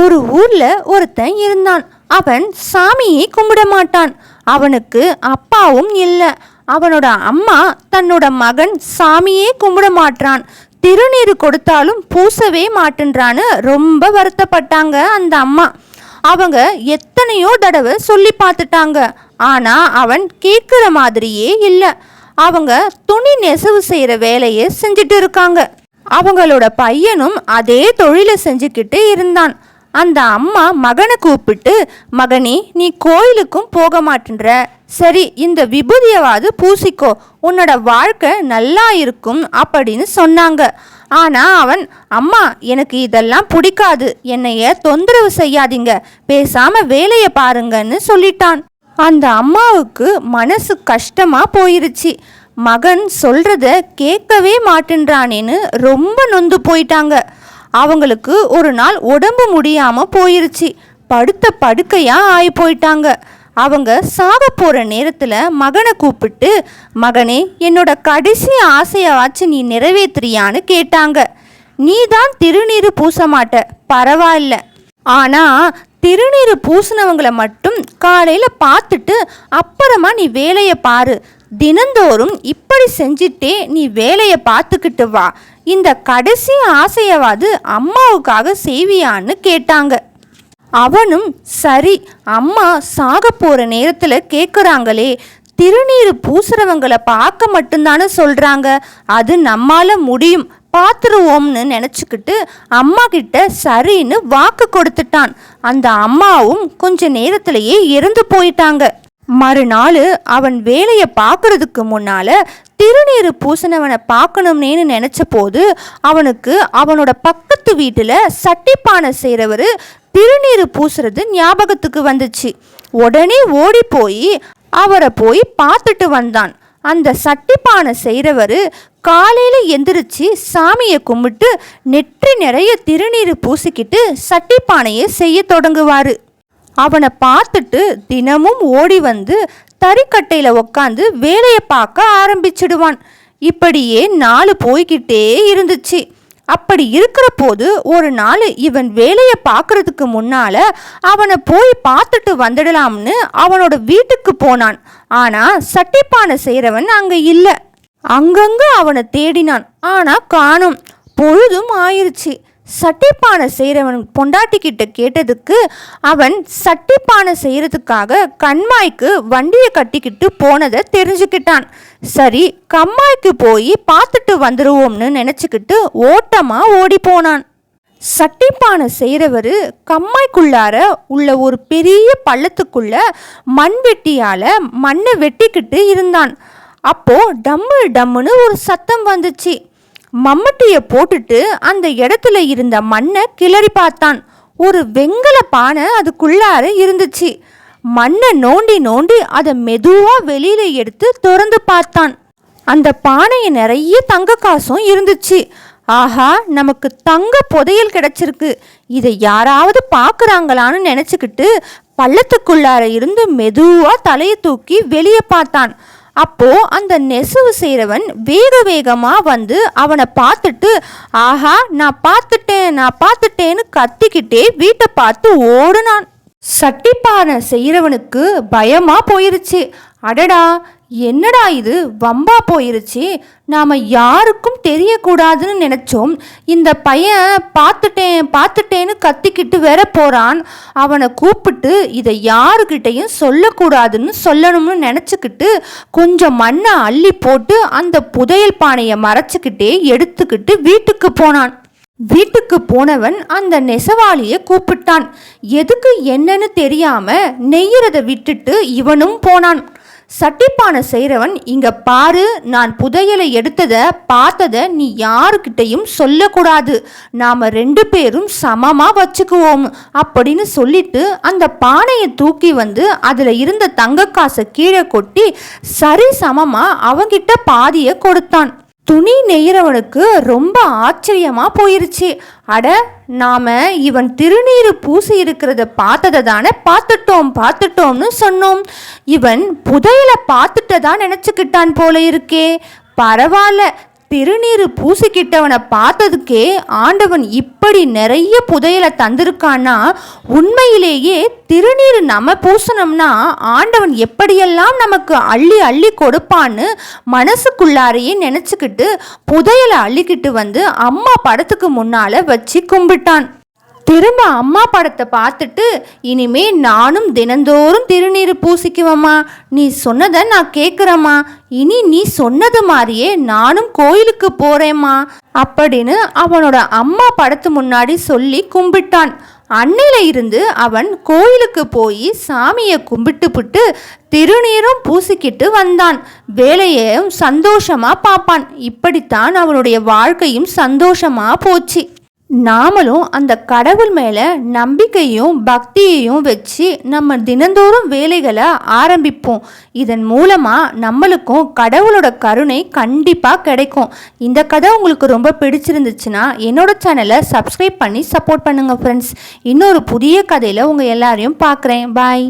ஒரு ஊர்ல ஒருத்தன் இருந்தான். அவன் சாமியை கும்பிட மாட்டான். அவனுக்கு அப்பாவும் இல்லை. அவனோட அம்மா தன்னோட மகன் சாமியே கும்பிட மாட்டான் திருநீர் கொடுத்தாலும் பூசவே மாட்டேன்றான்னு ரொம்ப வருத்தப்பட்டாங்க அந்த அம்மா. அவங்க எத்தனையோ தடவை சொல்லி பார்த்துட்டாங்க. ஆனா அவன் கேட்குற மாதிரியே இல்லை. அவங்க துணி நெசவு செய்கிற வேலையை செஞ்சுட்டு இருக்காங்க. அவங்களோட பையனும் அதே தொழிலை செஞ்சுக்கிட்டு இருந்தான். அந்த அம்மா மகனை கூப்பிட்டு மகனே நீ கோயிலுக்கும் போக மாட்டேன்ற சரி இந்த விபூதியவாது பூசிக்கோ. உன்னோட வாழ்க்கை நல்லா இருக்கும் அப்படின்னு சொன்னாங்க. ஆனா அவன் அம்மா எனக்கு இதெல்லாம் பிடிக்காது. என்னைய தொந்தரவு செய்யாதீங்க. பேசாம வேலையை பாருங்கன்னு சொல்லிட்டான். அந்த அம்மாவுக்கு மனசு கஷ்டமா போயிருச்சு. மகன் சொல்றத கேட்கவே மாட்டேன்றானேன்னு ரொம்ப நொந்து போயிட்டாங்க. அவங்களுக்கு ஒரு நாள் உடம்பு முடியாமல் போயிருச்சு. படுத்த படுக்கையாக ஆகி போயிட்டாங்க. அவங்க சாக போகிற நேரத்தில் மகனை கூப்பிட்டு மகனே என்னோட கடைசி ஆசையாச்சு நீ நிறைவேத்துறியான்னு கேட்டாங்க. நீ தான் திருநீர் பூச மாட்ட பரவாயில்ல. ஆனால் திருநீர் பூசினவங்களை மட்டும் காலையில் பார்த்துட்டு அப்புறமா நீ வேலையை பாரு. தினந்தோறும் இப்படி செஞ்சிட்டே நீ வேலையை பார்த்துக்கிட்டு வா. இந்த கடைசி ஆசையவாது அம்மாவுக்காக செய்வியான்னு கேட்டாங்க. அவனும் சரி அம்மா சாக போகிற நேரத்தில் கேட்குறாங்களே திருநீர் பூசுறவங்களை பார்க்க மட்டும்தானே சொல்கிறாங்க அது நம்மால் முடியும். பார்த்துருவோம்னு நினச்சிக்கிட்டு அம்மா கிட்ட சரின்னு வாக்கு கொடுத்துட்டான். அந்த அம்மாவும் கொஞ்ச நேரத்திலேயே இறந்து போயிட்டாங்க. மறுநாள் அவன் வேலையை பார்க்கறதுக்கு முன்னால திருநீர் பூசினவனை பார்க்கணும்னேன்னு நினச்ச போது அவனுக்கு அவனோட பக்கத்து வீட்டில் சட்டிப்பானை செய்கிறவர் திருநீர் பூசுறது ஞாபகத்துக்கு வந்துச்சு. உடனே ஓடி போய் அவரை போய் பார்த்துட்டு வந்தான். அந்த சட்டிப்பானை செய்கிறவர் காலையில் எந்திரிச்சு சாமியை கும்பிட்டு நெற்றி நிறைய திருநீர் பூசிக்கிட்டு சட்டிப்பானையை செய்ய தொடங்குவார். அவனை பார்த்துட்டு தினமும் ஓடி வந்து தறிக்கட்டையில் உக்காந்து வேலையை பார்க்க ஆரம்பிச்சிடுவான். இப்படியே நாள் போய்கிட்டே இருந்துச்சு. அப்படி இருக்கிற போது ஒரு நாள் இவன் வேலையை பார்க்கறதுக்கு முன்னால அவனை போய் பார்த்துட்டு வந்துடலாம்னு அவனோட வீட்டுக்கு போனான். ஆனா சட்டிப்பானை செய்கிறவன் அங்கே இல்லை. அங்கங்க அவனை தேடினான். ஆனா காணும். பொழுதும் ஆயிருச்சு. சட்டிப்பானை செய்கிறவன் பொண்டாட்டிக்கிட்ட கேட்டதுக்கு அவன் சட்டிப்பானை செய்கிறதுக்காக கண்மாய்க்கு வண்டியை கட்டிக்கிட்டு போனதை தெரிஞ்சுக்கிட்டான். சரி கம்மாய்க்கு போய் பார்த்துட்டு வந்துடுவோம்னு நினச்சிக்கிட்டு ஓட்டமாக ஓடி போனான். சட்டிப்பானை செய்கிறவர் கம்மாய்க்குள்ளார உள்ள ஒரு பெரிய பள்ளத்துக்குள்ள மண்வெட்டியால் மண்ணை வெட்டிக்கிட்டு இருந்தான். அப்போ டம்மு டம்முன்னு ஒரு சத்தம் வந்துச்சு. மம்மட்டியை போட்டுட்டு அந்த இடத்துல இருந்த மண்ணை கிளறி பார்த்தான். ஒரு வெங்கல பானை அதுக்குள்ளார இருந்துச்சு. மண்ணை நோண்டி நோண்டி அதை மெதுவாக வெளியில எடுத்து திறந்து பார்த்தான். அந்த பானையை நிறைய தங்க காசும் இருந்துச்சு. ஆஹா நமக்கு தங்க புதையல் கிடைச்சிருக்கு. இதை யாராவது பார்க்குறாங்களான்னு நினச்சிக்கிட்டு பள்ளத்துக்குள்ளார இருந்து மெதுவாக தலையை தூக்கி வெளியே பார்த்தான். அப்போ அந்த நெசவு செய்கிறவன் வேக வேகமாக வந்து அவனை பார்த்துட்டு ஆஹா நான் பார்த்துட்டேன் நான் பார்த்துட்டேன்னு கத்திக்கிட்டே வீட்டை பார்த்து ஓடுனான். சட்டிப்பானை செய்கிறவனுக்கு பயமா போயிருச்சு. அடடா என்னடா இது? வம்பா போயிருச்சு. நாம் யாருக்கும் தெரியக்கூடாதுன்னு நினச்சோம். இந்த பையன் பார்த்துட்டேன் பார்த்துட்டேன்னு கத்திக்கிட்டு வேற போகிறான் அவனை கூப்பிட்டு இதை யாருக்கிட்டையும் சொல்லக்கூடாதுன்னு சொல்லணும்னு நினச்சிக்கிட்டு கொஞ்சம் மண்ணை அள்ளி போட்டு அந்த புதையல் பானையை மறைச்சிக்கிட்டே எடுத்துக்கிட்டு வீட்டுக்கு போனான். வீட்டுக்கு போனவன் அந்த நெசவாளியை கூப்பிட்டான். எதுக்கு என்னன்னு தெரியாம நெய்யறத விட்டுட்டு இவனும் போனான். சட்டிப்பானை செய்கிறவன் இங்க பாரு நான் புதையலை எடுத்ததை பார்த்ததை நீ யாருக்கிட்டையும் சொல்லக்கூடாது. நாம ரெண்டு பேரும் சமமா வச்சுக்குவோம் அப்படின்னு சொல்லிட்டு அந்த பானையை தூக்கி வந்து அதுல இருந்த தங்க காசை கீழே கொட்டி சரி சமமா அவங்கிட்ட பாதியை கொடுத்தான். துணி நெய்கிறவனுக்கு ரொம்ப ஆச்சரியமா போயிருச்சு. அட நாம இவன் திருநீர் பூசி இருக்கிறத பார்த்ததை தானே பார்த்துட்டோம் பார்த்துட்டோம்னு சொன்னோம். இவன் புதையலை பார்த்துட்டதா நினச்சிக்கிட்டான் போல இருக்கே. பரவாயில்ல திருநீறு பூசிக்கிட்டவனை பார்த்ததுக்கே ஆண்டவன் இப்படி நிறைய புதையலை தந்திருக்கான்னா உண்மையிலேயே திருநீறு நம்ம பூசணும்னா ஆண்டவன் எப்படியெல்லாம் நமக்கு அள்ளி அள்ளி கொடுப்பான்னு மனசுக்குள்ளாரையே நினச்சிக்கிட்டு புதையலை அள்ளிக்கிட்டு வந்து அம்மா படத்துக்கு முன்னால் வச்சு கும்பிட்டான். திரும்ப அம்மா படத்தை பார்த்துட்டு இனிமே நானும் தினந்தோறும் திருநீர் பூசிக்குவேம்மா. நீ சொன்னதை நான் கேட்குறேம்மா இனி நீ சொன்னது மாதிரியே நானும் கோயிலுக்கு போறேம்மா. அப்படின்னு அவனோட அம்மா படத்து முன்னாடி சொல்லி கும்பிட்டான். அன்னையில இருந்து அவன் கோயிலுக்கு போய் சாமியை கும்பிட்டுப்புட்டு திருநீரும் பூசிக்கிட்டு வந்தான். வேலையையும் சந்தோஷமா பார்ப்பான். இப்படித்தான் அவனுடைய வாழ்க்கையும் சந்தோஷமா போச்சு. நாமளும் அந்த கடவுள் மேலே நம்பிக்கையும் பக்தியையும் வச்சு நம்ம தினந்தோறும் வேலைகளை ஆரம்பிப்போம். இதன் மூலமாக நம்மளுக்கும் கடவுளோட கருணை கண்டிப்பாக கிடைக்கும். இந்த கதை உங்களுக்கு ரொம்ப பிடிச்சிருந்துச்சுன்னா என்னோட சேனலை சப்ஸ்கிரைப் பண்ணி சப்போர்ட் பண்ணுங்கள் ஃப்ரெண்ட்ஸ் இன்னொரு புதிய கதையில் உங்கள் எல்லாரையும் பார்க்குறேன். பாய்